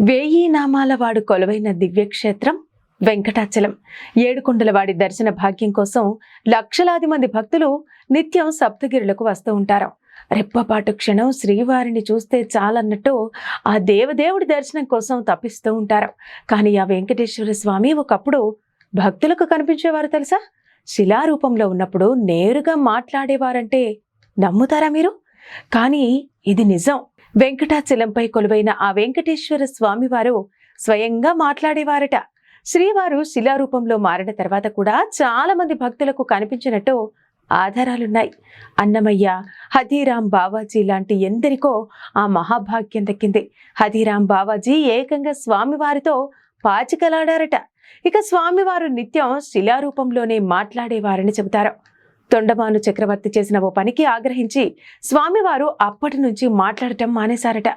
వేయి నామాల వాడు కొలువైన దివ్యక్షేత్రం వెంకటాచలం. ఏడుకొండలవాడి దర్శన భాగ్యం కోసం లక్షలాది మంది భక్తులు నిత్యం సప్తగిరులకు వస్తూ ఉంటారు. రెప్పపాటు క్షణం శ్రీవారిని చూస్తే చాలన్నట్టు ఆ దేవదేవుడి దర్శనం కోసం తప్పిస్తూ ఉంటారు. కానీ ఆ వెంకటేశ్వర స్వామి ఒకప్పుడు భక్తులకు కనిపించేవారు తెలుసా? శిలారూపంలో ఉన్నప్పుడు నేరుగా మాట్లాడేవారంటే నమ్ముతారా మీరు? కానీ ఇది నిజం. వెంకటాచలంపై కొలువైన ఆ వెంకటేశ్వర స్వామివారు స్వయంగా మాట్లాడేవారట. శ్రీవారు శిలారూపంలో మారిన తర్వాత కూడా చాలా మంది భక్తులకు కనిపించినట్టు ఆధారాలున్నాయి. అన్నమయ్య హదీరాం బావాజీ లాంటి ఎందరికో ఆ మహాభాగ్యం దక్కింది. హదీరాం బావాజీ ఏకంగా స్వామివారితో పాచికలాడారట. ఇక స్వామివారు నిత్యం శిలారూపంలోనే మాట్లాడేవారని చెబుతారు. తొండమాను చక్రవర్తి చేసిన ఓ పనికి ఆగ్రహించి స్వామివారు అప్పటి నుంచి మాట్లాడటం మానేశారట.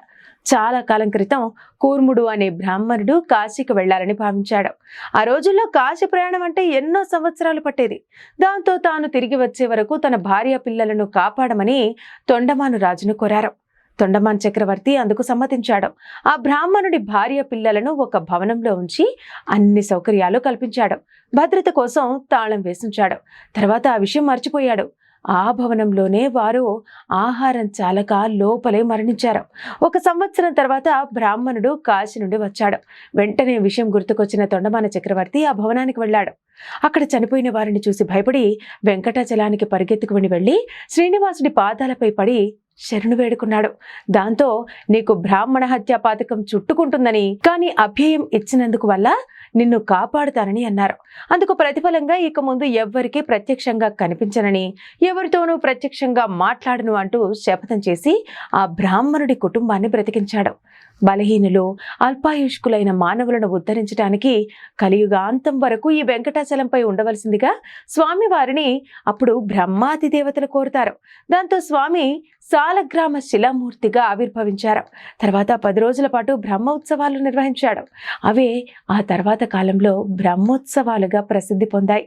చాలా కాలం క్రితం కూర్ముడు అనే బ్రాహ్మణుడు కాశీకి వెళ్ళాలని భావించాడు. ఆ రోజుల్లో కాశీ ప్రయాణం అంటే ఎన్నో సంవత్సరాలు పట్టేది. దాంతో తాను తిరిగి వచ్చే వరకు తన భార్య పిల్లలను కాపాడమని తొండమాను రాజును కోరారు. తొండమాన్ చక్రవర్తి అందుకు సమ్మతించాడు. ఆ బ్రాహ్మణుడి భార్య పిల్లలను ఒక భవనంలో ఉంచి అన్ని సౌకర్యాలు కల్పించాడు. భద్రత కోసం తాళం వేసించాడు. తర్వాత ఆ విషయం మర్చిపోయాడు. ఆ భవనంలోనే వారు ఆహారం చాలక లోపలే మరణించారు. ఒక సంవత్సరం తర్వాత బ్రాహ్మణుడు కాశీ నుండి వచ్చాడు. వెంటనే విషయం గుర్తుకొచ్చిన తొండమాన చక్రవర్తి ఆ భవనానికి వెళ్ళాడు. అక్కడ చనిపోయిన వారిని చూసి భయపడి వెంకటాచలానికి పరిగెత్తుకుని వెళ్ళి శ్రీనివాసుడి పాదాలపై పడి శరణు వేడుకున్నాడు. దాంతో నీకు బ్రాహ్మణ హత్యా పాతకం చుట్టుకుంటుందని కానీ అభ్యయం ఇచ్చినందుకు వల్ల నిన్ను కాపాడుతానని అన్నారు. అందుకు ప్రతిఫలంగా ఇక ముందు ఎవ్వరికీ ప్రత్యక్షంగా కనిపించనని ఎవరితోనూ ప్రత్యక్షంగా మాట్లాడను అంటూ శపథం చేసి ఆ బ్రాహ్మణుడి కుటుంబాన్ని బ్రతికించాడు. బలహీనులు అల్పాయుష్కులైన మానవులను ఉద్ధరించడానికి కలియుగాంతం వరకు ఈ వెంకటాచలంపై ఉండవలసిందిగా స్వామి వారిని అప్పుడు బ్రహ్మాది దేవతలు కోరుతారు. దాంతో స్వామి సాలగ్రామ శిలామూర్తిగా ఆవిర్భవించారు. తర్వాత పది రోజుల పాటు బ్రహ్మోత్సవాలు నిర్వహించాడు. అవే ఆ తర్వాత కాలంలో బ్రహ్మోత్సవాలుగా ప్రసిద్ధి పొందాయి.